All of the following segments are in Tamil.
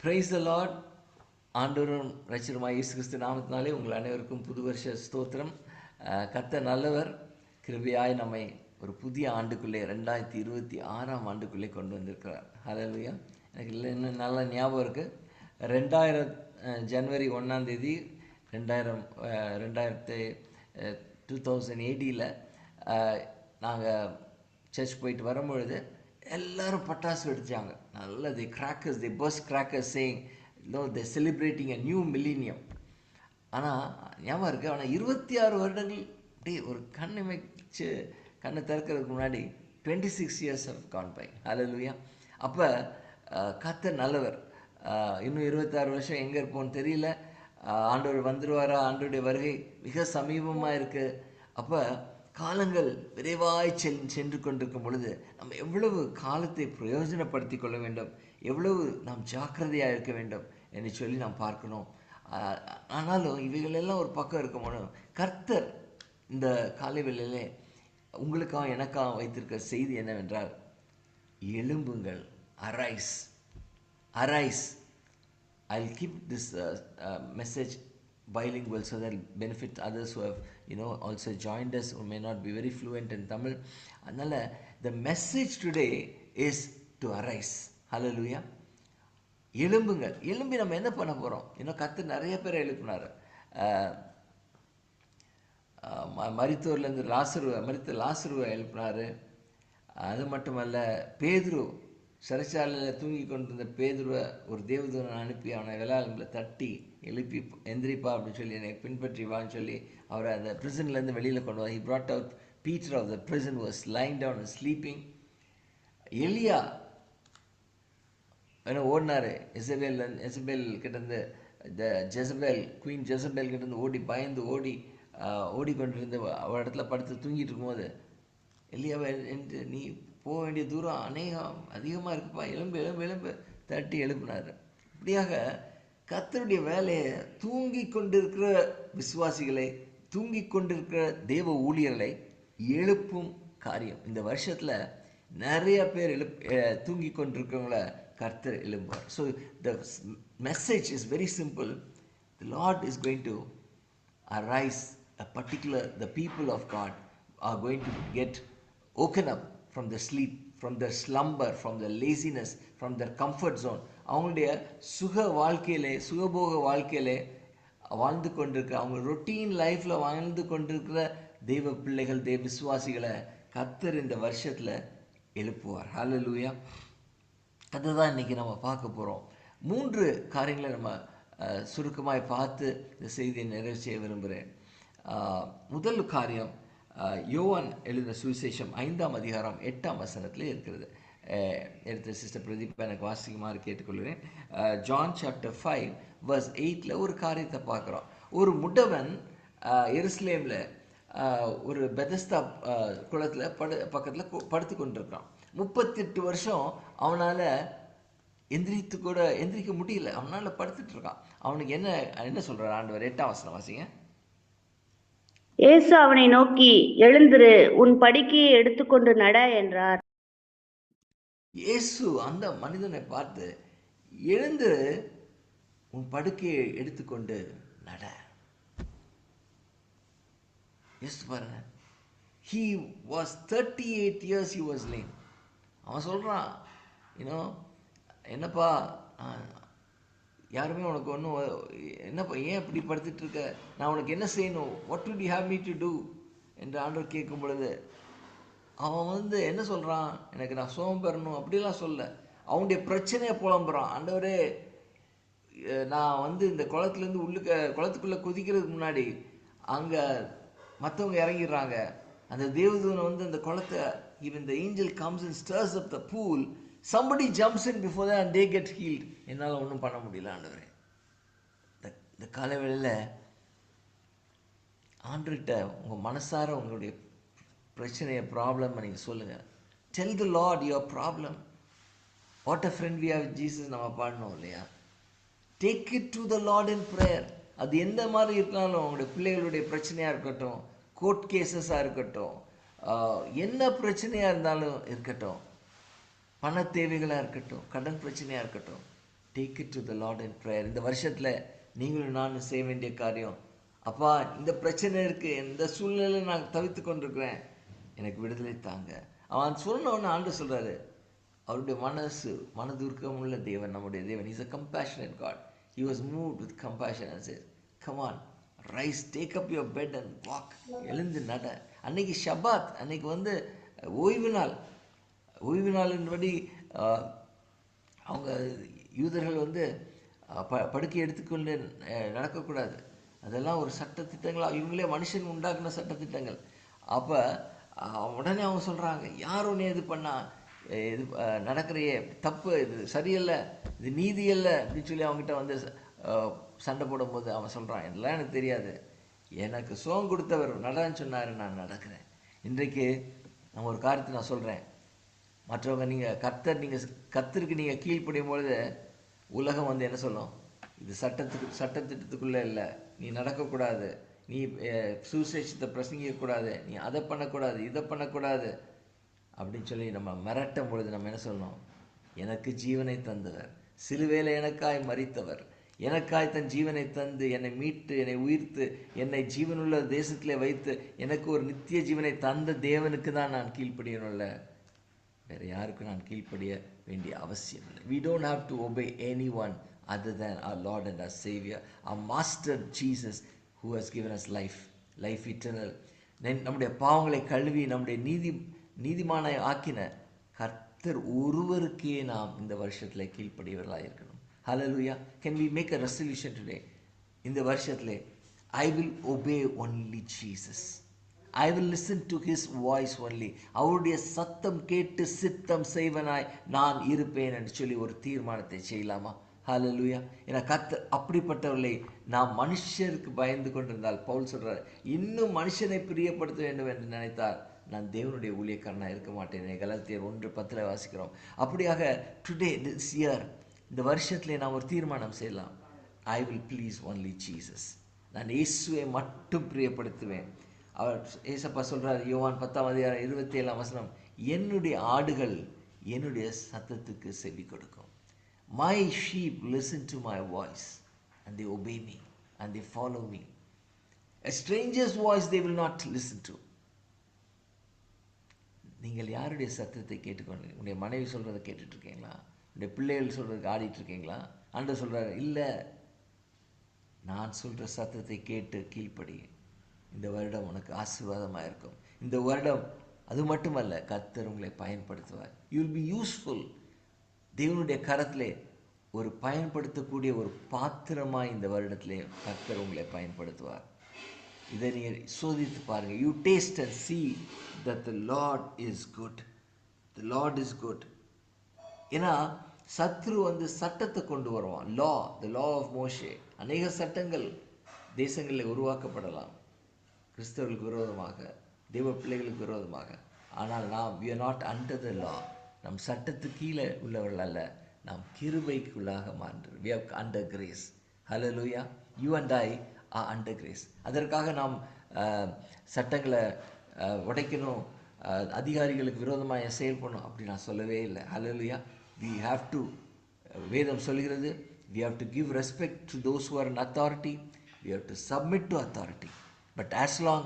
பிரைஸ் த லார்ட் ஆண்டோரும் ரட்சருமாய் இயேசு கிறிஸ்து நாமத்தினாலே உங்கள் அனைவருக்கும் புது வருஷ ஸ்தோத்திரம். கத்த நல்லவர். கிருபையாய் நம்மை ஒரு புதிய ஆண்டுக்குள்ளே ரெண்டாயிரத்தி இருபத்தி ஆறாம் ஆண்டுக்குள்ளே கொண்டு வந்திருக்கிறார். ஹalleluya எனக்கு இல்லை இன்னும் நல்ல ஞாபகம் இருக்குது ரெண்டாயிரம் ஜனவரி ஒன்றாம் தேதி ரெண்டாயிரம் ரெண்டாயிரத்து ரெண்டாயிரத்தி டூ தௌசண்ட் எயிட்டியில் நாங்கள் சர்ச் போயிட்டு வரும்பொழுது எல்லாரும் பட்டாசு வெடிச்சாங்க. நல்ல the crackers the bus crackers saying no the celebrating a new millennium ஆனால் ஞாபகம் இருக்குது ஆனால் இருபத்தி ஆறு வருடங்கள் அப்படியே ஒரு கண்ணை இமைச்சு கண்ணை திறக்கிறதுக்கு முன்னாடி twenty six years of gone by hallelujah அப்போ கத்த நல்லவர். இன்னும் இருபத்தாறு வருஷம் எங்கே இருப்போம்னு தெரியல. ஆண்டவர் வந்துடுவாரா ஆண்டவருடைய வருகை மிக சமீபமாக இருக்குது அப்போ காலங்கள் விரைவாய் செல் சென்று கொண்டிருக்கும் பொழுது நம்ம எவ்வளவு காலத்தை பிரயோஜனப்படுத்தி கொள்ள வேண்டும்? எவ்வளவு நாம் ஜாக்கிரதையாக இருக்க வேண்டும்? என்று சொல்லி நாம் பார்க்கணும். ஆனாலும் இவைகளெல்லாம் ஒரு பக்கம் இருக்கும்போது கர்த்தர் இந்த காலை வேளையிலே உங்களுக்காக எனக்காக வைத்திருக்க செய்தி என்னவென்றால் எலும்புங்கள் arise arise I keep this message bilingual message bilingual so that others benefit others who have, you know, also joined us who may not be very fluent in Tamil. அதனால the message today is to arise. Hallelujah. எலும்புங்கள் எழும்பி நம்ம என்ன பண்ண போகிறோம் இன்னும் கற்று நிறைய பேரை எழுப்பினார் மருத்துவர்லேருந்து லாசுருவை மருத்துவ லாசுருவை எழுப்பினார் அது மட்டுமல்ல பேதுரு சிறைச்சாலையில் தூங்கி கொண்டிருந்த பேதுருவை ஒரு தேவதூரன் அனுப்பி அவனை விளையாடுல தட்டி எழுப்பி எந்திரிப்பா அப்படின்னு சொல்லி என்னை பின்பற்றி வான்னு சொல்லி அவரை அந்த ப்ரிசன்லேருந்து வெளியில் கொண்டு வந்து he brought out Peter of the prison was lying down sleeping எலியா ஏன்னா ஓடினாரு. எசபேல் எசபேல் கிட்டேருந்து இந்த ஜெசபேல் குயின் ஜெசபேல் கிட்டேருந்து ஓடி பயந்து ஓடி ஓடிக்கொண்டிருந்த அவ இடத்துல படுத்து தூங்கிட்டு இருக்கும்போது எலியாவை என்று நீ போக வேண்டிய தூரம் அநேகம் அதிகமாக இருக்குப்பா. எலும்பு எலும்பு எலும்பு தட்டி எழுப்பினார். இப்படியாக கர்த்தருடைய வேலையை தூங்கி கொண்டிருக்கிற விசுவாசிகளை தூங்கி கொண்டிருக்கிற தெய்வ ஊழியர்களை எழுப்பும் காரியம். இந்த வருஷத்தில் நிறைய பேர் எழுப் தூங்கி கொண்டிருக்கிறவங்கள கர்த்தர் எழும்புவார். So the message is very simple the Lord is going to arise a particular the people of God are going to get woken up from the sleep from the slumber from the laziness from the comfort zone அவங்களுடைய சுக வாழ்க்கையிலே சுகபோக வாழ்க்கையிலே வாழ்ந்து கொண்டிருக்கிற அவங்க ரொட்டீன் லைஃப்பில் வாழ்ந்து கொண்டிருக்கிற தெய்வ பிள்ளைகள் தெய்வ விசுவாசிகளை கத்தர் இந்த வருஷத்தில் எழுப்புவார். ஹாலுல் லூயா அதை தான் இன்னைக்கு நம்ம பார்க்க போகிறோம் மூன்று காரியங்களை நம்ம சுருக்கமாக பார்த்து இந்த செய்தியை நிறைவு செய்ய விரும்புகிறேன் முதல் காரியம் யோவான் எழுதின சுவிசேஷம் ஐந்தாம் அதிகாரம் எட்டாம் வசனத்தில் இருக்கிறது. எடுத்த சிஸ்டர் பிரதீப் எனக்கு வாசிக்குமாறு கேட்டுக்கொள்கிறேன். ஜான் சாப்டர் ஃபைவ் வர்ஸ் எயிட்டில் ஒரு காரியத்தை பார்க்குறோம். ஒரு முடவன் எருசலேமில் ஒரு பெதஸ்தா குளத்தில் படு பக்கத்தில் படுத்து கொண்டிருக்கான் முப்பத்தெட்டு வருஷம் அவனால் எந்திரித்து கூட எந்திரிக்க முடியல. அவனால் படுத்துட்டு இருக்கான். அவனுக்கு என்ன என்ன சொல்றார் ஆண்டவர்? எட்டாம் வசனம் வாசிங்க. இயேசு அவனை நோக்கி எழுந்திரு உன் படிக்கையை எடுத்துக்கொண்டு நட என்றார். இயேசு அந்த மனிதனை பார்த்து எழுந்து உன் படுக்கையை எடுத்துக்கொண்டு நட. யோசித்து பாருங்க. He was thirty eight years he was lame அவன் சொல்கிறான் இன்னும் என்னப்பா யாருமே உனக்கு ஒன்றும் என்னப்பா ஏன் இப்படி படுத்துட்டு இருக்க? நான் உனக்கு என்ன செய்யணும்? What do you have me to do என்று ஆண்டவர் கேட்கும் பொழுது அவன் வந்து என்ன சொல்கிறான் எனக்கு நான் சோகம் பெறணும் அப்படிலாம் சொல்ல. அவனுடைய பிரச்சனையை புலம்புறான். ஆண்டவரே நான் வந்து இந்த குளத்துலேருந்து உள்ளுக்க குளத்துக்குள்ளே குதிக்கிறதுக்கு முன்னாடி அங்கே மற்றவங்க இறங்கிடுறாங்க. அந்த தேவதூனை வந்து அந்த குளத்தை இவன் இந்த angel comes and stirs up the pool somebody jumps in before தான் and கெட் ஹீல்ட் என்னால் ஒன்றும் பண்ண முடியல ஆண்டவரே. இந்த இந்த காலவேளையில் ஆண்டுகிட்ட உங்கள் மனசார உங்களுடைய பிரச்சனையை ப்ராப்ளம் நீங்கள் சொல்லுங்கள் tell the Lord your problem what a friend we have Jesus நம்ம பாடணும் இல்லையா? Take it to the Lord in prayer அது எந்த மாதிரி இருந்தாலும் உங்களுடைய பிள்ளைகளுடைய பிரச்சனையாக இருக்கட்டும் கோர்ட் கேசஸாக இருக்கட்டும் என்ன பிரச்சனையாக இருந்தாலும் இருக்கட்டும் பண தேவைகளாக இருக்கட்டும் கடன் பிரச்சனையாக இருக்கட்டும் take it to the Lord and prayer இந்த வருஷத்தில் நீங்களும் நானும் செய்ய வேண்டிய காரியம் அப்பா இந்த பிரச்சனை இருக்குது இந்த சூழ்நிலையில் நான் தவித்து கொண்டிருக்கிறேன் எனக்கு விடுதலை தாங்க. அவன் சொன்ன ஒன்று ஆண்டு சொல்கிறாரு அவருடைய மனசு மனதுருக்கம் உள்ள தேவன் நம்முடைய தேவன். Is a compassionate God he was move with compassion and come on rise take up your bed and walk எழுந்து நட. அன்னைக்கு ஷபாத் அன்னைக்கு வந்து ஓய்வு நாள். ஓய்வு நாளின்படி அவங்க யூதர்கள் வந்து ப படுக்கை எடுத்துக்கொண்டு நடக்கக்கூடாது. அதெல்லாம் ஒரு சட்டத்திட்டங்களாக இவங்களே மனுஷன் உண்டாக்குன சட்டத்திட்டங்கள். அப்போ உடனே அவங்க சொல்கிறாங்க யார் ஒன்று இது பண்ணால் இது நடக்கிறையே. தப்பு. இது சரியில்லை. இது நீதி இல்லை அப்படின்னு சொல்லி அவங்ககிட்ட வந்து சண்டை போடும்போது அவன் சொல்கிறான் இதெல்லாம் எனக்கு தெரியாது. எனக்கு சுகம் கொடுத்தவர் நடன்னு சொன்னார் நான் நடக்கிறேன். இன்றைக்கு நான் ஒரு காரியத்தை நான் சொல்கிறேன் மற்றவங்க நீங்கள் கர்த்தர் நீங்கள் கர்த்தருக்கு நீங்கள் கீழ்ப்படியும் பொழுது உலகம் வந்து என்ன சொல்லும்? இது சட்டத்துக்கு சட்டத்திட்டத்துக்குள்ளே இல்லை. நீ நடக்கக்கூடாது. நீ சுசேஷத்தை பிரசங்கிக்கக்கூடாது. நீ அதை பண்ணக்கூடாது இதை பண்ணக்கூடாது அப்படின்னு சொல்லி நம்ம மிரட்டும் பொழுது நம்ம என்ன சொல்லணும் எனக்கு ஜீவனை தந்தவர். சிலுவேல எனக்காய் மறித்தவர் எனக்காய் தன் ஜீவனை தந்து என்னை மீட்டு என்னை உயிர்த்து என்னை ஜீவனுள்ள தேசத்திலே வைத்து எனக்கு ஒரு நித்திய ஜீவனை தந்த தேவனுக்கு தான் நான் கீழ்ப்படியணும்ல. வேறு யாருக்கும் நான் கீழ்ப்படிய வேண்டிய அவசியம் இல்லை we don't have to obey any one other than our Lord and our Saviour our master Jesus who has given us life life eternal நம்முடைய பாவங்களை கழுவி நம்முடைய நீதி நீதிமான ஆக்கின கர்த்தர் ஒருவருக்கே நாம் இந்த வருஷத்தில் கீழ்ப்படியவர்களாக இருக்கணும் hello hallelujah can we make a resolution today இந்த வருஷத்தில் I will obey only Jesus I will listen to his voice only அவருடைய சத்தம் கேட்டு சித்தம் செய்வனாய் நான் இருப்பேன் என்று சொல்லி ஒரு தீர்மானத்தை செய்யலாமா? ஹalleluya ஏன்னா கத்து அப்படிப்பட்டவர்களை நாம் மனுஷருக்கு பயந்து கொண்டிருந்தால் பவுல் சொல்கிறார் இன்னும் மனுஷனை பிரியப்படுத்த வேண்டும் என்று நினைத்தால் நான் தேவனுடைய ஊழியக்காரனாக இருக்க மாட்டேன். கலத்தியர் ஒன்று பத்தில் வாசிக்கிறோம். அப்படியாக டுடே திஸ் இயர் இந்த வருஷத்தில் நான் ஒரு தீர்மானம் செய்யலாம். I will please only Jesus நான் இயேசுவை மட்டும் பிரியப்படுத்துவேன். அவர் ஏசப்பா சொல்கிறார் யோவான் பத்தாம் அதிகாரம் இருபத்தி ஏழாம் வசனம் என்னுடைய ஆடுகள் என்னுடைய சத்தத்துக்கு செவி கொடுக்கும். My sheep listen to my voice and they obey me and they follow me A voice they will not not to நீங்கள் யாருடைய சத்தத்தை கேட்டுக்கொண்டு உங்களுடைய மனைவி சொல்கிறத கேட்டுட்ருக்கீங்களா? உங்களுடைய பிள்ளைகள் சொல்கிறதுக்கு ஆடிட்டு இருக்கீங்களா சொல்கிறார் சொல்கிறாரு இல்லை நான் சொல்கிற சத்தத்தை கேட்டு கீழ்ப்படியும் இந்த வருடம் உனக்கு ஆசீர்வாதமாக இருக்கும் இந்த வருடம் அது மட்டுமல்ல கர்த்தர் உங்களை பயன்படுத்துவார். யூ வில் பி யூஸ்ஃபுல் தேவனுடைய கரத்திலே ஒரு பயன்படுத்தக்கூடிய ஒரு பாத்திரமாக இந்த வருடத்திலே கர்த்தர் உங்களை பயன்படுத்துவார். இதை நீங்கள் சோதித்து பாருங்க you taste and see that the Lord is good the Lord is good ஏன்னா சத்ரு வந்து சட்டத்தை கொண்டு வருவான். லா த லா ஆஃப் மோஷே அநேக சட்டங்கள் தேசங்களில் உருவாக்கப்படலாம். கிறிஸ்தவர்களுக்கு விரோதமாக தெய்வ பிள்ளைகளுக்கு விரோதமாக ஆனால் நாம் we are not under the law நம் சட்டத்துக்கு கீழே உள்ளவர்கள் அல்ல நாம் கிருபைக்குள்ளாக மாற்று we have under grace hallelujah you and I are under grace அதற்காக நாம் சட்டங்களை உடைக்கணும் அதிகாரிகளுக்கு விரோதமாக செயல் பண்ணும் அப்படி நான் சொல்லவே இல்லை ஹலோ லூயா வி ஹாவ் டு வேதம் சொல்கிறது we have to give respect to those who are in authority we have to submit to authority but as long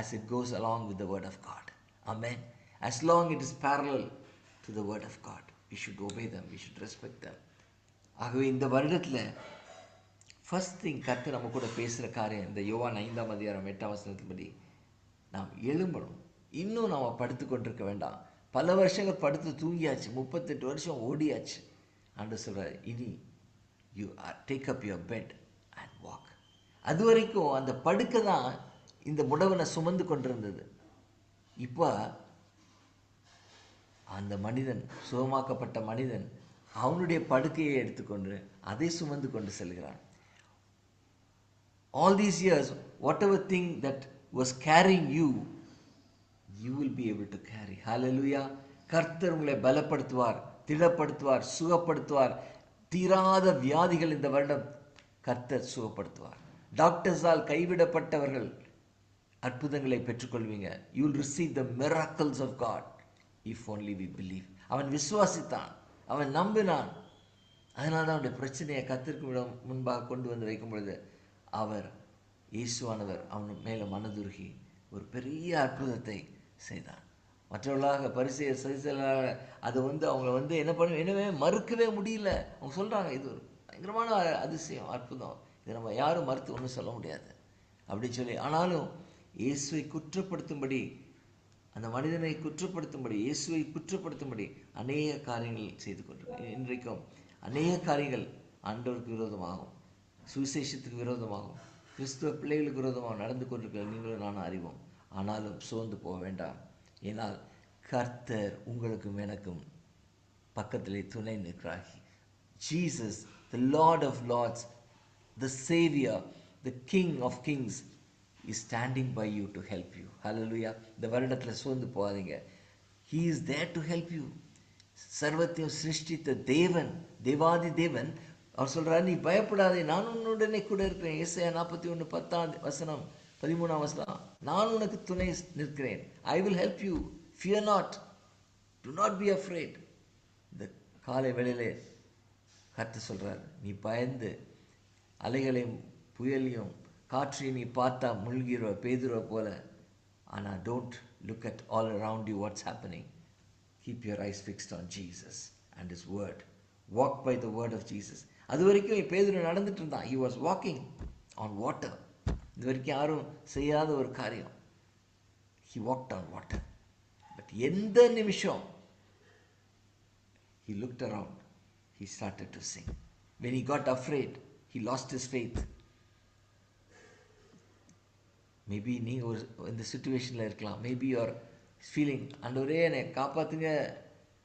as it goes along with the word of god amen. As long it is parallel to the word of god we should obey them we should respect them. ஆகவே இந்த வருடத்தில் ஃபஸ்ட் திங் கற்று நம்ம கூட பேசுகிற காரியம் இந்த யோவான் ஐந்தாம் அதிகாரம் எட்டாம் வசனத்தின்படி நாம் எழும்பணும். இன்னும் நாம் படுத்து கொண்டிருக்க வேண்டாம். பல வருஷங்கள் படுத்து தூங்கியாச்சு முப்பத்தெட்டு வருஷம் ஓடியாச்சு. ஆண்டு சொல்கிறார் இனி you are take up your bed and walk அது வரைக்கும் அந்த படுக்கை தான் இந்த முடவனை சுமந்து கொண்டிருந்தது. இப்போ அந்த மனிதன் சுகமாக்கப்பட்ட மனிதன் அவனுடைய படுக்கையை எடுத்துக்கொண்டு அதை சுமந்து கொண்டு செல்கிறான். All these years whatever thing that was carrying you you will be able to carry Hallelujah. கர்த்தர் உங்களை பலப்படுத்துவார் திடப்படுத்துவார் சுகப்படுத்துவார். தீராத வியாதிகள் இந்த வருடம் கர்த்தர் சுகப்படுத்துவார். டாக்டர்ஸால் கைவிடப்பட்டவர்கள் அற்புதங்களை பெற்றுக்கொள்வீங்க. You will receive the miracles of God if only we believe அவன் விசுவாசித்தான். அவன் நம்பினான். அதனால தான் அவனுடைய பிரச்சனையை கத்திற்கு விட முன்பாக கொண்டு வந்து வைக்கும் பொழுது அவர் இயேசுவானவர் அவன் மேலே மனதுருகி ஒரு பெரிய அற்புதத்தை செய்தான். மற்றவர்களாக பரிசு சரிசலாக அதை வந்து அவங்கள வந்து என்ன பண்ண என்னவே மறுக்கவே முடியல. அவங்க சொல்கிறாங்க இது ஒரு பயங்கரமான அதிசயம் அற்புதம். இதை நம்ம யாரும் மறுத்து ஒன்றும் சொல்ல முடியாது. அப்படின்னு சொல்லி ஆனாலும் இயேசுவை குற்றப்படுத்தும்படி அந்த மனிதனை குற்றப்படுத்தும்படி இயேசுவை குற்றப்படுத்தும்படி அநேக காரியங்கள் செய்து கொண்டிருக்கோம். இன்றைக்கும் அநேக காரியங்கள் ஆண்டவருக்கு விரோதமாகும். சுவிசேஷத்துக்கு விரோதமாகும். கிறிஸ்துவ பிள்ளைகளுக்கு விரோதமாக நடந்து கொண்டிருக்கிற நீங்களும் நானும் அறிவோம். ஆனாலும் சோர்ந்து போக வேண்டாம். ஏனால் கர்த்தர் உங்களுக்கும் எனக்கும் பக்கத்திலே துணை நிற்கிறாகி Jesus the Lord of lords the Savior, the king of kings is standing by you to help you Hallelujah. இந்த வருடத்தில் சோர்ந்து போகாதீங்க. He is there to help you சர்வத்தையும் சிருஷ்டித்த தேவன் தேவாதி தேவன் அவர் சொல்கிறார் நீ பயப்படாதே நான் உன்னுடனே கூட இருக்கிறேன் ஏசாயா நாற்பத்தி ஒன்று பத்தாம் வசனம் பதிமூணாம் வசனம். நான் உனக்கு துணை நிற்கிறேன். I will help you fear not do not be afraid இந்த காலை வேளையிலே கற்று சொல்கிறார் நீ பயந்து அலைகளையும் புயலையும் காற்றையும் நீ பார்த்தா முழ்கிற பேதுருவ போல. ஆனால் don't look at all around you what's happening keep your eyes fixed on Jesus and his word walk by the word of Jesus அது வரைக்கும் பேதுரு நடந்துட்டு இருந்தான். He was walking on water இது வரைக்கும் யாரும் செய்யாத ஒரு காரியம். He walked on water but எந்த நிமிஷம் he looked around. He started to sing. When he got afraid, he lost his faith. Maybe நீங்கள் ஒரு இந்த சுச்சுவேஷனில் இருக்கலாம். மேபி யுவர் ஃபீலிங் அண்டவரே என்னை காப்பாற்றுங்க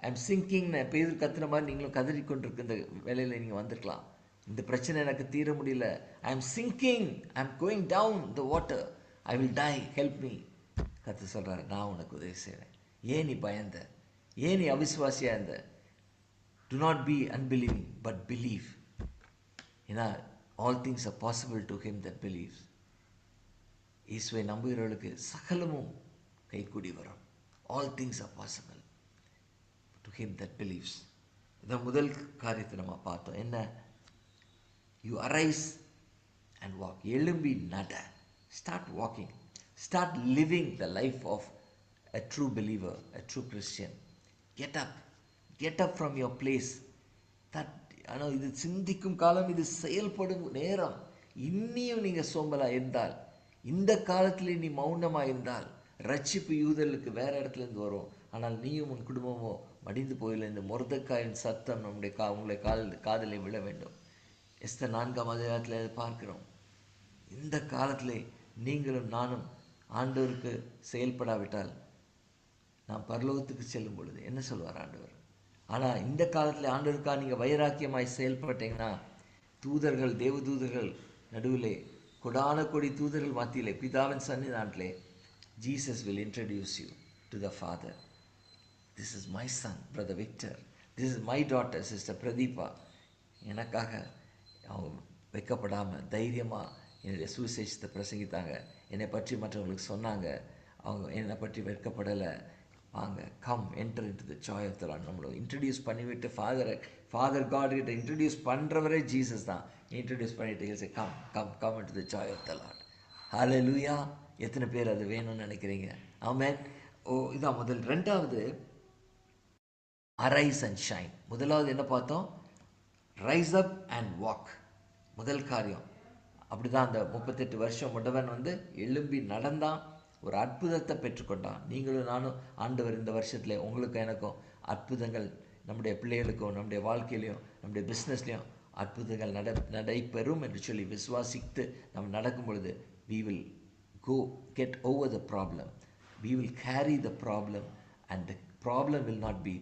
ஐ எம் சிங்கிங்னு பேர் கத்துன மாதிரி நீங்களும் கதறி கொண்டிருக்கு இந்த வேலையில் நீங்கள் வந்திருக்கலாம். இந்த பிரச்சனை எனக்கு தீர முடியல. I am sinking I am going down the water I will die help me கற்று சொல்கிறாரு நான் உனக்கு உதவி செய்கிறேன் ஏன் நீ பயந்த? ஏன் நீ அவிசுவாசியாக இருந்த? Do not be unbelieving but believe ஏன்னா all things are possible to him that believes ஈஸ்வை நம்புகிறவர்களுக்கு சகலமும் கைக்கூடி வரும். All things are possible to him that believes இதான் முதல் காரியத்தை நம்ம பார்த்தோம். என்ன? யூ அரைஸ் அண்ட் வாக் எலும்பி நட. Start walking start living the life of a true believer a true Christian get up get up from your place that ஆனால் இது சிந்திக்கும் காலம் இது செயல்படும் நேரம். இன்னியும் நீங்கள் சோம்பலாக இருந்தால் இந்த காலத்தில் நீ மௌனமாக இருந்தால் ரட்சிப்பு யூதர்களுக்கு வேற இடத்துல இருந்து வரும். ஆனால் நீயும் உன் குடும்பமோ மடிந்து போயில இந்த முருதக்காயின் சத்தம் நம்முடைய கா உங்களை கால் காதலை விழ வேண்டும். எஸ்த நான்காம் அதிகாரத்தில் பார்க்கிறோம். இந்த காலத்தில் நீங்களும் நானும் ஆண்டவருக்கு செயல்படாவிட்டால் நாம் பரலோகத்துக்கு செல்லும் பொழுது என்ன சொல்வார் ஆண்டவர்? ஆனால் இந்த காலத்தில் ஆண்டவருக்காக நீங்கள் வைராக்கியமாய் செயல்பட்டீங்கன்னா தூதர்கள் தேவதூதர்கள் நடுவிலே கொடான கொடி தூதர்கள் மத்தியிலே பிதாவின் சன்னிதானத்திலே Jesus will introduce you to the Father this is my son brother Victor this is my daughter sister Pratibha எனக்காக அவங்க வைக்கப்படாமல் தைரியமாக என்னுடைய சுவிசேஷத்தை பிரசங்கித்தாங்க. என்னை பற்றி மற்றவங்களுக்கு சொன்னாங்க. அவங்க என்னை பற்றி வெட்கப்படலை. வாங்க come enter into the joy of the Lord நம்மளை இன்ட்ரடியூஸ் பண்ணிவிட்டு ஃபாதரை ஃபாதர் காட் கிட்ட இன்ட்ரடியூஸ் பண்ணுறவரே ஜீசஸ் தான். இன்ட்ரடியூஸ் பண்ணிட்டு come come come into the joy of the Lord hallelujah எத்தனை பேர் அது வேணும்னு நினைக்கிறீங்க? ஆமேன் ஓ இதான் முதல். ரெண்டாவது அரைஸ் அண்ட் ஷைன் முதலாவது என்ன பார்த்தோம்? ரைஸ் அப் அண்ட் வாக் முதல் காரியம். அப்படி தான் அந்த முப்பத்தெட்டு வருஷம் முடவன் வந்து எழும்பி நடந்தான். ஒரு அற்புதத்தை பெற்றுக்கொண்டான். நீங்களும் நானும் ஆண்டவர் இந்த வருஷத்தில் உங்களுக்கும் எனக்கும் அற்புதங்கள் நம்முடைய பிள்ளைகளுக்கும் நம்முடைய வாழ்க்கையிலையும் நம்முடைய பிஸ்னஸ்லையும் அற்புதங்கள் நட நடைபெறும் என்று சொல்லி விசுவாசித்து நம்ம நடக்கும் பொழுது we will go get over the problem we will carry the problem and the problem will not be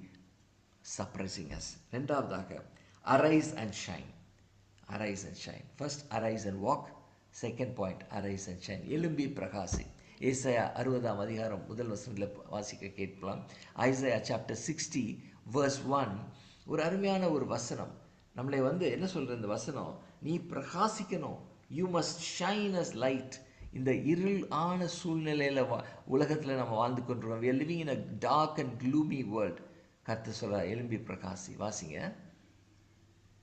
surprising us ரெண்டாவதாக arise and shine arise and shine first arise and walk second point arise and shine எலும்பி பிரகாசி. ஏசையா அறுபதாம் அதிகாரம் முதல் வசனத்தில் வாசிக்க கேட்கலாம். Isaiah chapter sixty verse one ஒரு அருமையான ஒரு வசனம். நம்மளை வந்து என்ன சொல்கிற இந்த வசனம்? நீ பிரகாசிக்கணும். You must shine as light இந்த இருள் ஆன சூழ்நிலையில் வா உலகத்தில் நம்ம வாழ்ந்து கொண்டிருக்கோம் we are living in a dark and gloomy world கற்று சொல்ல எலும்பி பிரகாசி. வாசிங்க.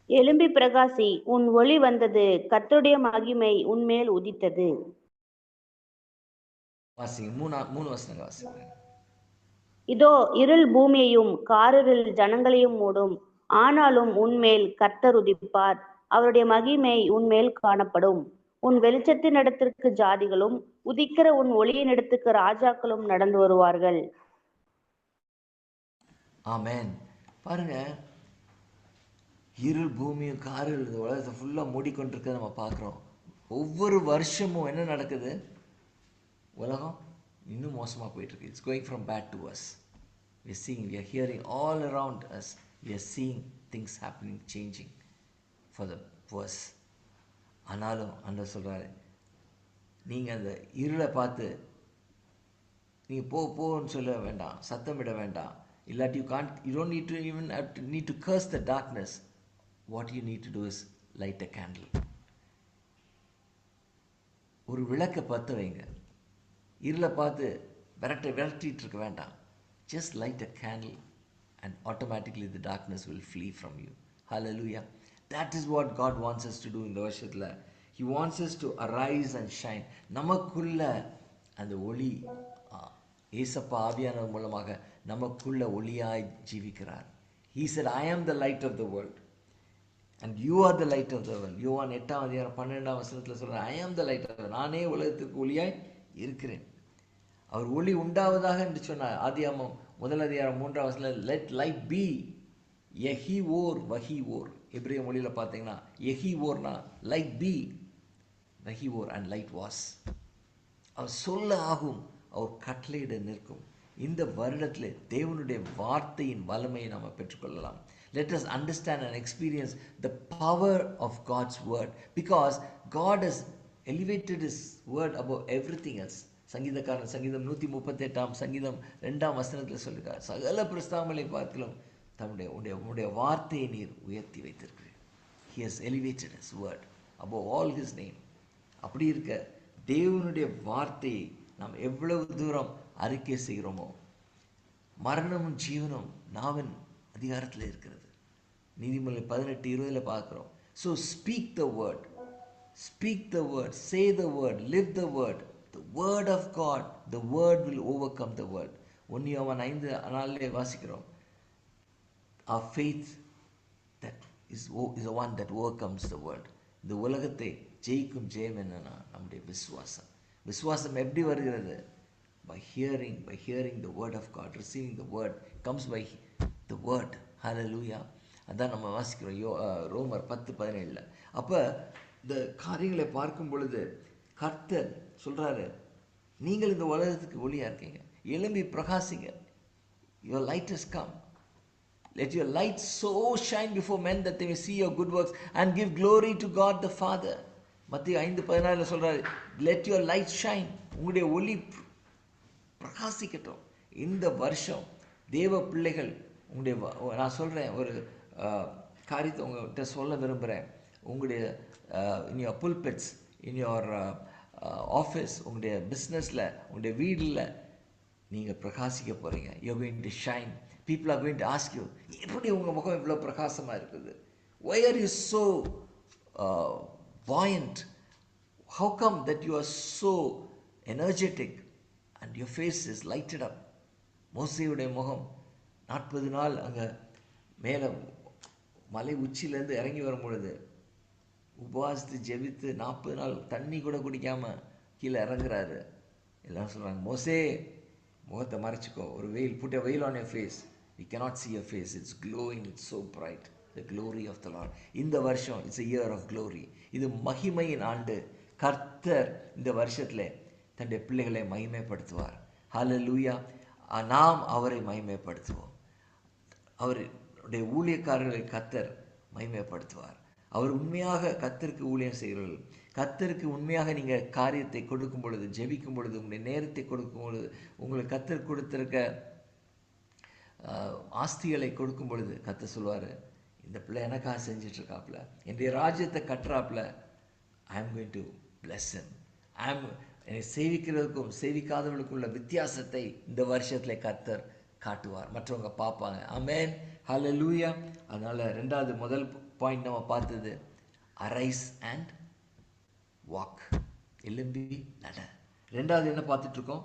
எலும்பி பிரகாசி உன் ஒளி வந்தது கத்துடைய மகிமை உன்மேல் உதித்தது. வாசிங்க. மூணு மூணு வசனங்க வாசிங்க. இதோ இருள் பூமியையும் காரிருள் ஜனங்களையும் மூடும். ஆனாலும் உன்மேல் கர்த்தர் உதிப்பார். அவருடைய மகிமை உன்மேல் காணப்படும். உன் வெளிச்சத்தின் இடத்திற்கு ஜாதிகளும் உதிக்கிற உன் ஒளியின் இடத்துக்கு ராஜாக்களும் நடந்து வருவார்கள். ஆமென். பாருங்க. இருள் பூமியும் காரில் உலகத்தை ஃபுல்லாக மூடிக்கொண்டிருக்கிறத நம்ம பார்க்குறோம். ஒவ்வொரு வருஷமும் என்ன நடக்குது? உலகம் இன்னும் மோசமாக போயிட்டுருக்கு. It's going from bad to as we seeing we are hearing all around as we are seeing things happening changing for the worse ஆனாலும் அண்டர் சொல்கிறாரு நீங்கள் அந்த இருளை பார்த்து நீங்கள் போ போன்னு சொல்ல வேண்டாம் சத்தமிட வேண்டாம். இல்லாட்டி you can't you don't need to even need to curse the darkness what you need to do is light a candle ஒரு விளக்கை பற்ற வைங்க. இருளை பார்த்து விரட்ட விரட்டிகிட்டு இருக்க வேண்டாம். Just light a candle and automatically the darkness will flee from you hallelujah that is what God wants us to do இந்த வருஷத்தில் he wants us to arise and shine நமக்குள்ள அந்த ஒளி ஏசப்பா ஆவியானவர் மூலமாக நமக்குள்ள ஒளியாய் ஜீவிக்கிறார். He said I am the light of the world and you are the light of the world யோவான் எட்டாம் அதிகாரம் பன்னெண்டாம் வசனத்தில் சொல்கிறேன் ஐ ஆம் த லைட் ஆஃப் நானே உலகத்திற்கு ஒளியாய் இருக்கிறேன். அவர் ஒளி உண்டாவதாக என்று சொன்னார். ஆதியாமம் முதல் அதிகாரம் மூன்றாம் வசனத்தில் லெட் லைட் பி எஹி ஓர் வஹி ஓர் எப்ரிய மொழியில் பார்த்தீங்கன்னா எஹி ஓர்னா லைட் பி வஹி ஓர் அண்ட் லைட் வாஸ் அவர் சொல்ல ஆகும் அவர் கட்டளையிட நிற்கும். இந்த வருடத்தில் தேவனுடைய வார்த்தையின் வலிமையை நாம் பெற்றுக்கொள்ளலாம். Let us understand and experience the power of God's word because God has elevated is word above everything else. சங்கீதக்காரன் சங்கீதம் நூற்றி முப்பத்தெட்டாம் சங்கீதம் ரெண்டாம் வசனத்தில் சொல்லியிருக்கார் சகல பிரஸ்தாமலை பார்க்கலும் தன்னுடைய உடைய உன்னுடைய வார்த்தையை நீர் உயர்த்தி வைத்திருக்கிறேன் he has elevated his word above all his name அப்படி இருக்க தேவனுடைய வார்த்தையை நாம் எவ்வளவு தூரம் அறிக்கை செய்கிறோமோ மரணமும் ஜீவனும் நாவின் அதிகாரத்தில் இருக்கிறது. நீதிமொழி பதினெட்டு இருபதில் பார்க்குறோம். So speak the word speak the word say the word live the word word of God the word will overcome the world ஒன்று அவன் ஐந்து நாளிலே வாசிக்கிறோம். Ah faith that is oh is one that overcomes the world இந்த உலகத்தை ஜெயிக்கும் ஜெயம் என்னன்னா நம்முடைய விசுவாசம். விசுவாசம் எப்படி வருகிறது? By hearing by hearing the word of God receiving the word comes by the word word. லூயா அதான் நம்ம வாசிக்கிறோம். யோ ரோமர் பத்து பதினேழில். அப்போ இந்த காரியங்களை பார்க்கும் பொழுது கர்த்தர் சொல்கிறாரு நீங்கள் இந்த உலகத்துக்கு ஒளியாக இருக்கீங்க. எழும்பி பிரகாசிங்க. Your light is come let your light so shine before men that they see your good works and give glory to God the Father மத்திய ஐந்து பதினாலில் சொல்கிறார் லெட் யுவர் லைட் ஷைன் உங்களுடைய ஒளி பிரகாசிக்கட்டும். இந்த வருஷம் தேவ பிள்ளைகள் உங்களுடைய நான் சொல்கிறேன் ஒரு காரியத்தை உங்கள்கிட்ட சொல்ல விரும்புகிறேன் உங்களுடைய in your புல்பெட்ஸ் in your Uh, office உங்களுடைய பிஸ்னஸில் உங்களுடைய வீடில் நீங்கள் பிரகாசிக்க போகிறீங்க you going to shine people are going to ask you எப்படி உங்கள் முகம் இவ்வளோ பிரகாசமாக இருக்குது? Why are you so radiant how come that you are so energetic and your face is lighted up மோசையுடைய முகம் நாற்பது நாள் அங்கே மேலே மலை உச்சியிலேருந்து இறங்கி வரும் பொழுது உபவாசித்து ஜெபித்து நாற்பது நாள் தண்ணி கூட குடிக்காமல் கீழே இறங்குறாரு. எல்லாம் சொல்கிறாங்க மோசே முகத்தை மறைச்சிக்கோ. ஒரு veil put veil on a face we cannot see your face it's glowing it's so bright. The glory of the Lord இந்த வருஷம் it's a year of glory இது மகிமையின் ஆண்டு. கர்த்தர் இந்த வருஷத்தில் தன்னுடைய பிள்ளைகளை மகிமைப்படுத்துவார். லூயா நாம் அவரை மகிமைப்படுத்துவோம். அவருடைய ஊழியக்காரர்களை கத்தர் மகிமைப்படுத்துவார். அவர் உண்மையாக கத்தருக்கு ஊழியம் செய்கிறவர்கள். கத்தருக்கு உண்மையாக நீங்கள் காரியத்தை கொடுக்கும் பொழுது ஜெபிக்கும் பொழுது உங்களுடைய நேரத்தை கொடுக்கும் பொழுது உங்களுக்கு கத்தர் கொடுத்திருக்க ஆஸ்திகளை கொடுக்கும் பொழுது கத்தர் சொல்வார் இந்த பிள்ளை எனக்காக செஞ்சிட்ருக்காப்புல என்னுடைய ராஜ்யத்தை கட்டுறாப்புல ஐ ஆம் கோயிங் டு பிளஸ் ஐ ஆம் என்னை சேவிக்கிறதுக்கும் சேவிக்காதவர்களுக்கும் உள்ள வித்தியாசத்தை இந்த வருஷத்தில் கத்தர் காட்டுவார். மற்றவங்க பார்ப்பாங்க ஆமேன் ஹலோ லூயா அதனால் ரெண்டாவது முதல் பாயிண்ட் நம்ம பார்த்தது அரைஸ் அண்ட் வாக் எலும்பி நட. ரெண்டாவது என்ன பார்த்துட்ருக்கோம்?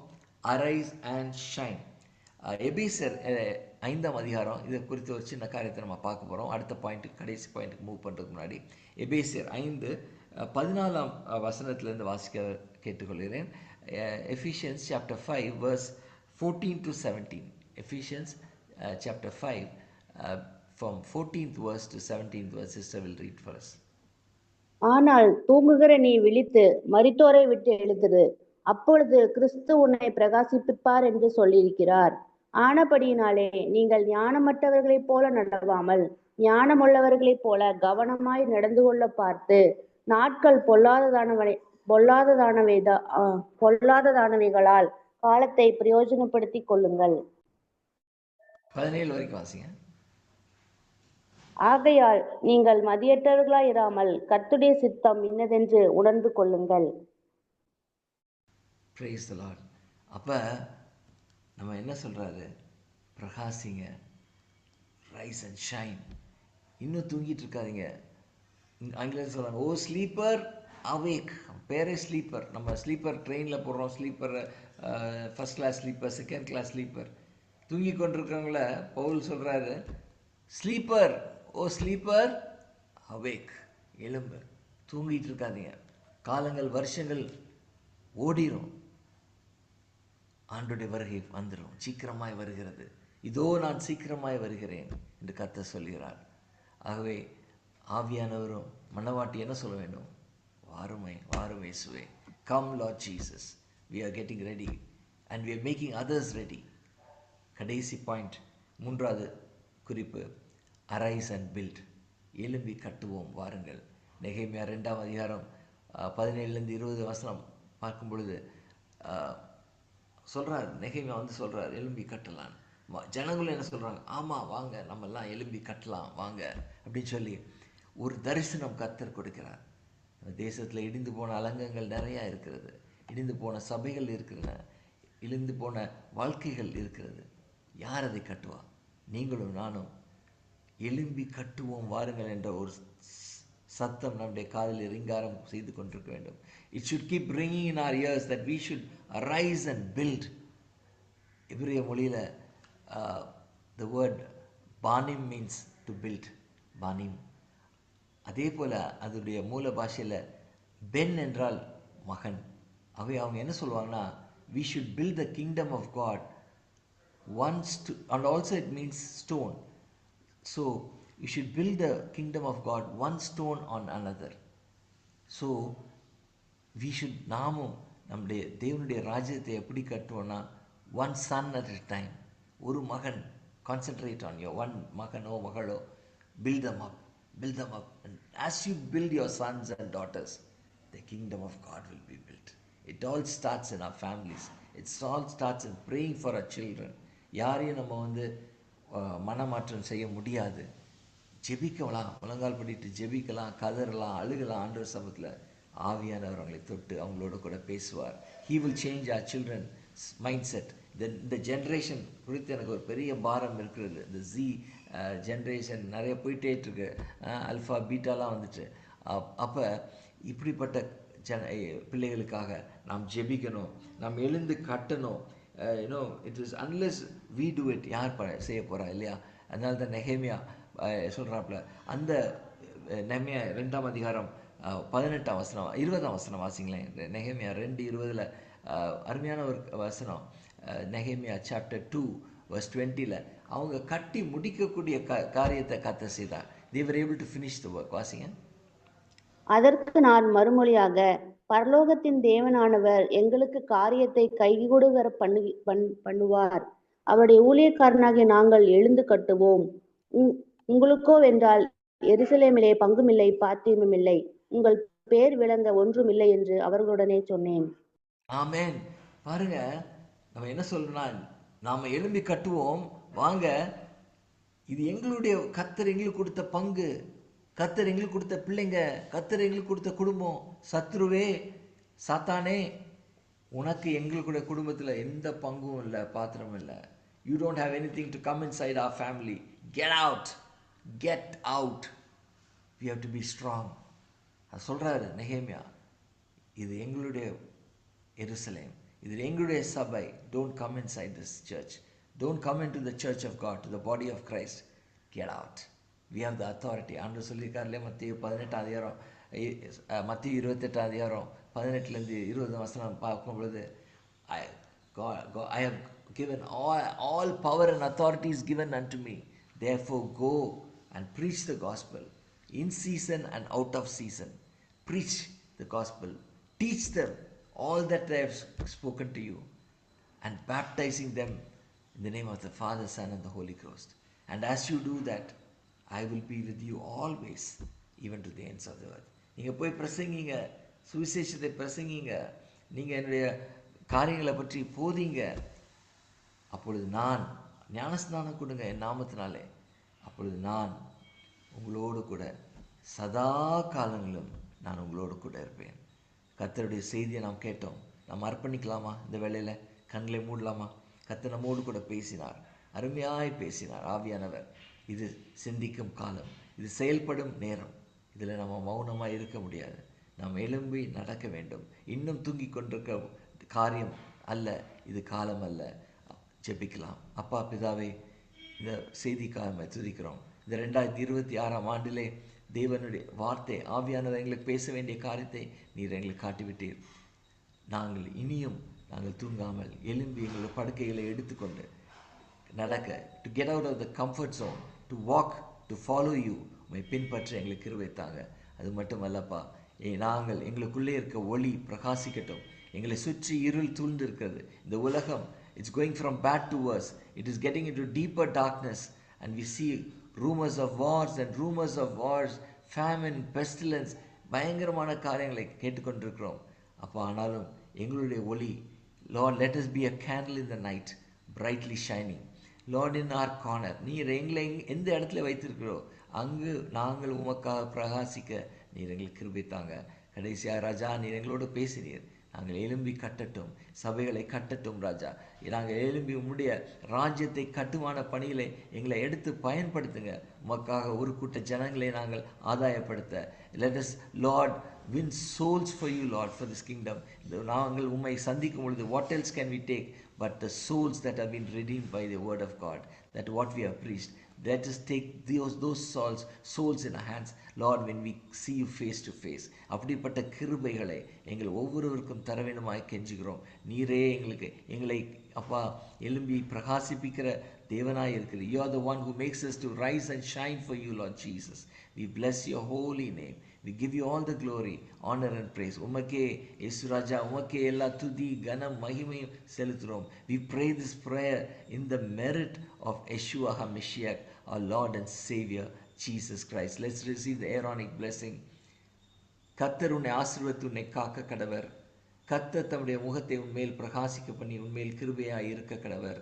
அரைஸ் அண்ட் ஷைன் எபிசர் ஐந்தாம் அதிகாரம் இதை குறித்து ஒரு சின்ன காரியத்தை நம்ம பார்க்க போகிறோம் அடுத்த பாயிண்ட்டுக்கு கடைசி பாயிண்ட்டுக்கு மூவ் பண்ணுறதுக்கு முன்னாடி எபேசியர் ஐந்து பதினாலாம் வசனத்திலேருந்து வாசிக்க கேட்டுக்கொள்கிறேன். Ephesians chapter five verse fourteen to seventeen Ephesians chapter five from fourteenth verse to seventeenth verse sister will read for us ஆனால் தூங்குகிற நீ விழித்து மரித்தோரை விட்டு எழுந்திரு. அப்பொழுது கிறிஸ்து உன்னை பிரகாசிப்பிப்பார் என்று சொல்லியிருக்கிறார். ஆனபடியினாலே நீங்கள் ஞானமற்றவர்களைப் போல நடவாமல் ஞானமுள்ளவர்களைப் போல கவனமாய் நடந்து கொள்ள பார்த்து நாட்கள் பொல்லாததானவனை பொல்லாததானவைதா பொல்லாததானவைகளால் காலத்தை பிரயோஜனப்படுத்திக் கொள்ளுங்கள். பதினேழு வரைக்கும் வாசிங்க. ஆகையால் நீங்கள் மதியற்றவர்களாயிராமல் கர்த்துடைய சித்தம் இன்னதென்று உணர்ந்து கொள்ளுங்கள். Praise லார்ட் அப்போ நம்ம என்ன சொல்கிறாரு பிரகாசிங்க ரைஸ் அண்ட் ஷைன் இன்னும் தூங்கிட்டு இருக்காதீங்க. ஆங்கிலத்தில் சொல்கிறாங்க ஓ oh, ஸ்லீப்பர் அவேக் பேரே ஸ்லீப்பர் நம்ம ஸ்லீப்பர் ட்ரெயினில் போடுறோம் sleeper first class sleeper second class sleeper தூங்கி கொண்டிருக்கவங்கள பவுல் சொல்கிறாரு ஸ்லீப்பர் ஓ ஸ்லீப்பர் அவேக் எலும்பு தூங்கிட்டு இருக்காதீங்க. காலங்கள் வருஷங்கள் ஓடிரும். ஆண்டுடைய வருகை வந்துடும் சீக்கிரமாய் வருகிறது. இதோ நான் சீக்கிரமாய் வருகிறேன் என்று கத்த சொல்கிறார். ஆகவே ஆவியானவரும் மனவாட்டி என்ன சொல்ல வேண்டும்? வாருமை வாரும் சுவே come Lord Jesus we are getting ready and we are making others ready கடைசி பாயிண்ட் மூன்றாவது குறிப்பு. அரைஸ் அண்ட் பில்ட் எலும்பி கட்டுவோம் வாருங்கள். நெகைமையா ரெண்டாம் அதிகாரம் பதினேழுலேருந்து இருபது வசனம் பார்க்கும் பொழுது சொல்கிறார் நெகைமையா வந்து சொல்கிறார் எலும்பி கட்டலாம். ஜனங்களும் என்ன சொல்கிறாங்க ஆமாம் வாங்க நம்ம எல்லாம் எலும்பி கட்டலாம் வாங்க. அப்படின்னு சொல்லி ஒரு தரிசனம் கத்தர் கொடுக்கிறார். தேசத்தில் இடிந்து போன அலங்கங்கள் நிறையா இருக்கிறது. இடிந்து போன சபைகள் இருக்கிறன. இழிந்து போன வாழ்க்கைகள் இருக்கிறது. யார் அதை கட்டுவா? நீங்களும் நானும். எலும்பி கட்டுவோம் வாருங்கள் என்ற ஒரு சத்தம் நம்முடைய காதில் ரிங்காரம் செய்து கொண்டிருக்க வேண்டும். It should keep ringing in our ears that we should rise and build எபிரிய மொழியில் த வேர்ட் பானிம் மீன்ஸ் டு பில்ட் பானிம் அதே போல் அதனுடைய மூல பாஷையில் பென் என்றால் மகன். அவை அவங்க என்ன சொல்லுவாங்கன்னா we should build the kingdom of God once st- and also means stone so you should build the kingdom of God one stone on another. So we should நாமும் நம்முடைய தேவனுடைய ராஜ்யத்தை எப்படி கட்டுவோன்னா one son at a time ஒரு மகன் கான்சென்ட்ரேட் ஆன் யோ ஒன் மகனோ மகளோ build them up build them up and as you build your sons and daughters the kingdom of God will be build it all starts in our families it's all starts in praying for our children யாரையும் நம்ம வந்து மனமாற்றம் செய்ய முடியாது. ஜெபிக்கலாம். முழங்கால் படிட்டு ஜெபிக்கலாம். கதறலாம். அழுகலாம். ஆண்டவர் சமத்தில் ஆவியானவர் அவங்களை தொட்டு அவங்களோட கூட பேசுவார். He will change our children mind set இந்த ஜென்ரேஷன் குறித்து எனக்கு ஒரு பெரிய பாரம் இருக்கிறது. இந்த ஜி ஜென்ரேஷன் நிறைய போயிட்டே இருக்கு. அல்ஃபா பீட்டாலாம் வந்துட்டு. அப்போ இப்படிப்பட்ட ஜன பிள்ளைகளுக்காக நாம் ஜெபிக்கணும். நாம் எழுந்து கட்டணும். You know it is unless we do it யார் செய்ய போகிறா இல்லையா? அதனால தான் நெஹேமியா uh, சொல்கிறாப்புல அந்த uh, நெஹமியா ரெண்டாம் அதிகாரம் uh, பதினெட்டாம் வசனம் இருபதாம் வசனம் வாசிங்களேன். நெஹேமியா ரெண்டு இருபதில் அருமையான ஒரு வசனம். நெஹேமியா சாப்டர் டூ வர்ஸ் டுவெண்ட்டியில் அவங்க கட்டி முடிக்கக்கூடிய க காரியத்தை கத்த செய்தார். They were able to finish the work வாசிங்க. அதற்கு நான் மறுமொழியாக பரலோகத்தின் தேவனானவர் எங்களுக்கு காரியத்தை கைகூடுகிற பண்ணு பண்- பண்ணுவார். அவருடைய ஊழியக்காரனாகிய நாங்கள் எழுந்து கட்டுவோம். உங்களுக்கோ வென்றால் எருசலேமிலே பங்குமில்லை பாத்தியமும் இல்லை. உங்கள் பேர் விளங்க ஒன்றுமில்லை என்று அவர்களுடனே சொன்னேன். ஆமேன். பாருங்க நம்ம என்ன சொல்லணும்னா நாம எழும்பி கட்டுவோம். வாங்க இது எங்களுடைய கத்தர் எங்களுக்கு கொடுத்த பங்கு. கத்தர் எங்களுக்கு கொடுத்த பிள்ளைங்க கத்தர் எங்களுக்கு கொடுத்த குடும்பம் சத்ருவே சாத்தானே உனக்கு எங்களுடைய குடும்பத்தில் எந்த பங்கும் இல்லை பாத்திரமும் இல்லை. You don't have anything to come inside our family get out get out we have to be strong அது சொல்கிறாரு நெஹேமியா இது எங்களுடைய எருசலேம். இது எங்களுடைய சபை. Don't come inside this church don't come in to the church of God to the body of Christ get out we have the authority and சொல்லியிருக்காருலே மத்திய பதினெட்டாம் அதிகாரம் இ- அஹ், மத்திய இருபத்தெட்டாம் அதிகாரம் பதினெட்டுலேருந்து இருபது வசனம் பார்க்கும் பொழுது I, God, God, I have given all, all power and authority is given unto me. Therefore, go and preach the gospel in season and out of season. Preach the gospel. Teach them all that I have spoken to you and baptizing them in the name of the Father, Son, and the Holy Ghost. And as you do that, I will be with you always even to the ends of the earth. நீங்கள் போய் பிரசங்கிங்க சுவிசேஷத்தை பிரசங்கிங்க நீங்கள் என்னுடைய காரியங்களை பற்றி போதிங்க அப்பொழுது நான் ஞானஸ்நானம் கொடுங்க என் நாமத்தினாலே. அப்பொழுது நான் உங்களோடு கூட சதா காலங்களும் நான் உங்களோடு கூட இருப்பேன். கத்தருடைய செய்தியை நாம் கேட்டோம். நாம் அர்ப்பணிக்கலாமா இந்த வேலையில் கண்களை மூடலாமா? கர்த்தர் நம்மோடு கூட பேசினார். அருமையாய் பேசினார் ஆவியானவர். இது சிந்திக்கும் காலம். இது செயல்படும் நேரம். இதில் நம்ம மௌனமாக இருக்க முடியாது. நாம் எழும்பி நடக்க வேண்டும். இன்னும் தூங்கி கொண்டிருக்க காரியம் அல்ல. இது காலம் அல்ல. ஜெபிக்கலாம். அப்பா பிதாவே இந்த செய்திக்காக துதிக்கிறோம். இந்த ரெண்டாயிரத்தி இருபத்தி ஆறாம் ஆண்டிலே தேவனுடைய வார்த்தை ஆவியானவர் எங்களுக்கு பேச வேண்டிய காரியத்தை நீர் எங்களுக்கு காட்டிவிட்டீர். நாங்கள் இனியும் நாங்கள் தூங்காமல் எழும்பி எங்களுடைய படுக்கைகளை எடுத்துக்கொண்டு நடக்க. To get out of the comfort zone to walk to follow you உண்மை பின்பற்ற எங்களுக்கு கிருவைத்தாங்க அது மட்டும் அல்லப்பா ஏ நாங்கள் எங்களுக்குள்ளே இருக்க ஒளி பிரகாசிக்கட்டும். எங்களை சுற்றி இருள் சூழ்ந்து இருக்கிறது இந்த உலகம் it's going from bad to worse it is getting in to deeper darkness and we see rumours of wars and rumours of wars famine pestilence பயங்கரமான காரியங்களை கேட்டுக்கொண்டிருக்கிறோம். அப்போ ஆனாலும் எங்களுடைய ஒளி Lord let us be a candle in the night brightly shining Lord in our corner நீர் எங்களை எந்த இடத்துல வைத்திருக்கிறோ அங்கு நாங்கள் உமக்காக பிரகாசிக்க நீர் எங்களுக்கு கிருபித்தாங்க கடைசியாக ராஜா நீர் எங்களோடு பேசினீர். நாங்கள் எழும்பி கட்டட்டும் சபைகளை கட்டட்டும் ராஜா. நாங்கள் எழும்பி உம்முடைய ராஜ்யத்தை கட்டுமான பணிகளை எங்களை எடுத்து பயன்படுத்துங்க. உமக்காக ஒரு கூட்ட ஜனங்களை நாங்கள் ஆதாயப்படுத்த. Let Lord win souls for you, Lord, for this kingdom. நாங்கள் உம்மை சந்திக்கும் பொழுது what else can we take but the souls that have been redeem by the word of God that what we have priest let us take those, those souls, souls in our hands, Lord, when we see you face to face. அப்படிப்பட்ட கிருபைகளை எங்கள் ஒவ்வொருவருக்கும் தர வேண்டுமாய் கெஞ்சுகிறோம் நீரே எங்களுக்கு எங்களை அப்பா எலும்பி பிரகாசிப்பிக்கிற தேவனாய் இருக்கிற you are the one who makes us to rise and shine for you Lord Jesus we bless your holy name we give you all the glory honour and praise உமக்கே யேசு ராஜா உமக்கே எல்லா துதி கனம் மகிமையும் செலுத்துகிறோம் we pray this prayer in the merit of Yeshua Hamashiach our Lord and Saviour Jesus Christ let's receive the Aaronic blessing கத்தர் உன்னை ஆசீர்வத்து உன்னை காக்க கடவர் கத்தர் தம்முடைய முகத்தை உன்மேல் பிரகாசிக்க பண்ணி உண்மையில் கிருபையாக இருக்க கடவர்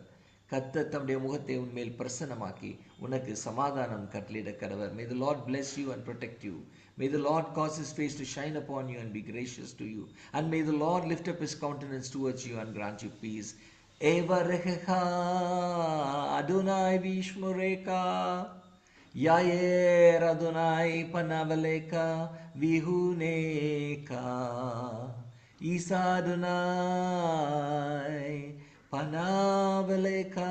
கத்தர் தம்முடைய முகத்தை உன்மேல் பிரசன்னமாக்கி உனக்கு சமாதானம் கட்டளிட கடவர் may the Lord bless you and protect you may the lord cause his face to shine upon you and be gracious to you. And may the lord lift up his countenance towards you and grant you peace. Evarechecha Adonai vishmureka Yair Adonai panavaleka vihuneka. Isa Adonai panavaleka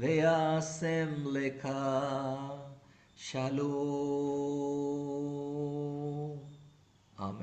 ve'asem leka Shalom Amen